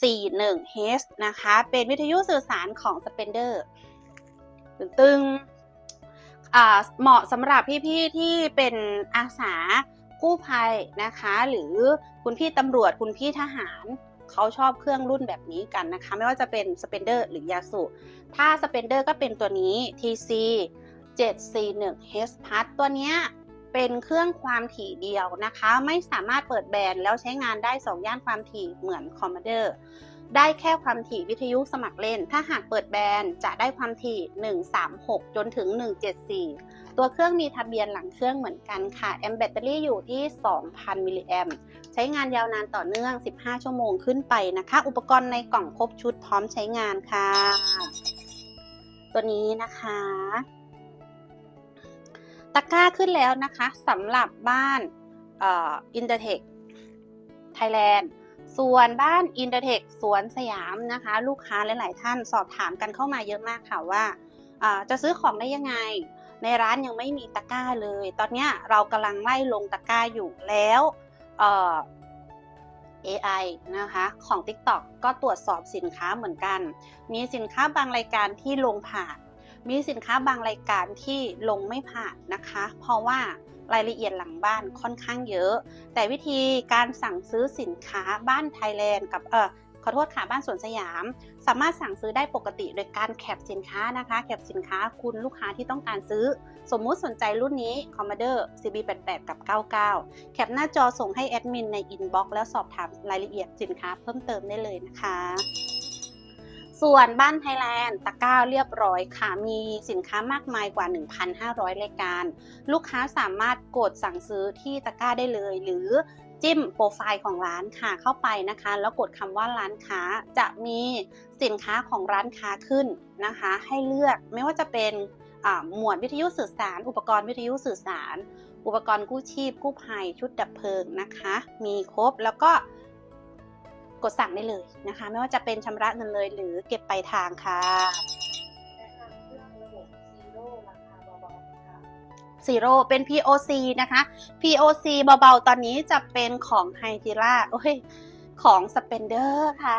41H นะคะ เป็นวิทยุสื่อสารของ Spender ตึงเหมาะสำหรับพี่ๆที่เป็นอาสากู้ภัยนะคะ หรือคุณพี่ตำรวจคุณพี่ทหารเขาชอบเครื่องรุ่นแบบนี้กันนะคะ ไม่ว่าจะเป็น Spender หรือยาสุถ้า Spender ก็เป็นตัวนี้ TC 741H Plus ตัวเนี้ย เป็นเครื่องความถี่เดียวนะคะ ไม่สามารถเปิดแบนแล้วใช้งานได้ 2 ย่านความถี่เหมือน Commander ได้แค่ความถี่วิทยุสมัครเล่น ถ้าหากเปิดแบนจะได้ความถี่ 136 จนถึง 174 ตัวเครื่องมีทะเบียนหลังเครื่องเหมือนกันค่ะ แอมแบตเตอรี่อยู่ที่ 2,000 มิลลิแอมใช้งานยาวนานต่อเนื่อง 15 ชั่วโมงขึ้นไปนะคะ อุปกรณ์ในกล่องครบชุดพร้อมใช้งานค่ะ ตัวนี้นะคะ ตะกร้าขึ้นแล้วนะคะสำหรับบ้านอินเตอร์เทคไทยแลนด์ส่วนบ้านอินเตอร์เทคสวนสยามนะคะ ลูกค้าหลาย ๆ ท่านสอบถามกันเข้ามาเยอะมากค่ะว่าจะซื้อของได้ยังไง ในร้านยังไม่มีตะกร้าเลย ตอนนี้เรากำลังไล่ลงตะกร้าอยู่แล้ว AI นะคะของ TikTok ก็ตรวจสอบสินค้าเหมือนกัน มีสินค้าบางรายการที่ลงผ่าน มีสินค้าบางรายการที่ลงไม่ผ่านนะคะ เพราะว่ารายละเอียดหลังบ้านค่อนข้างเยอะ แต่วิธีการสั่งซื้อสินค้าบ้านไทยแลนด์กับเออขอโทษค่ะบ้านสวนสยาม สามารถสั่งซื้อได้ปกติโดยการแคปสินค้านะคะแคปสินค้าคุณลูกค้าที่ต้องการซื้อ สมมุติสนใจรุ่นนี้ Commander CB88 กับ 99 แคปหน้าจอส่งให้แอดมินในอินบ็อกซ์แล้วสอบถามรายละเอียดสินค้าเพิ่มเติมได้เลยนะคะ ส่วนบ้านไทยแลนด์ตะก้าเรียบร้อยค่ะ มีสินค้ามากมายกว่า 1,500 รายการ ลูกค้าสามารถกดสั่งซื้อที่ตะก้าได้เลย หรือจิ้มโปรไฟล์ของร้านค่ะเข้าไปนะคะ แล้วกดคำว่าร้านค้าจะมีสินค้าของร้านค้าขึ้นนะคะ ให้เลือกไม่ว่าจะเป็นหมวดวิทยุสื่อสาร อุปกรณ์วิทยุสื่อสาร อุปกรณ์กู้ชีพกู้ภัยชุดดับเพลิงนะคะ มีครบแล้วก็ กดสั่งได้เลยนะคะ ไม่ว่าจะเป็นชำระเงินเลยหรือเก็บไปลายทางค่ะซีโร่เป็น POC นะคะ POC เบาๆ ตอนนี้จะเป็นของไฮจิล่าโอ้ย ของสเปนเดอร์ค่ะ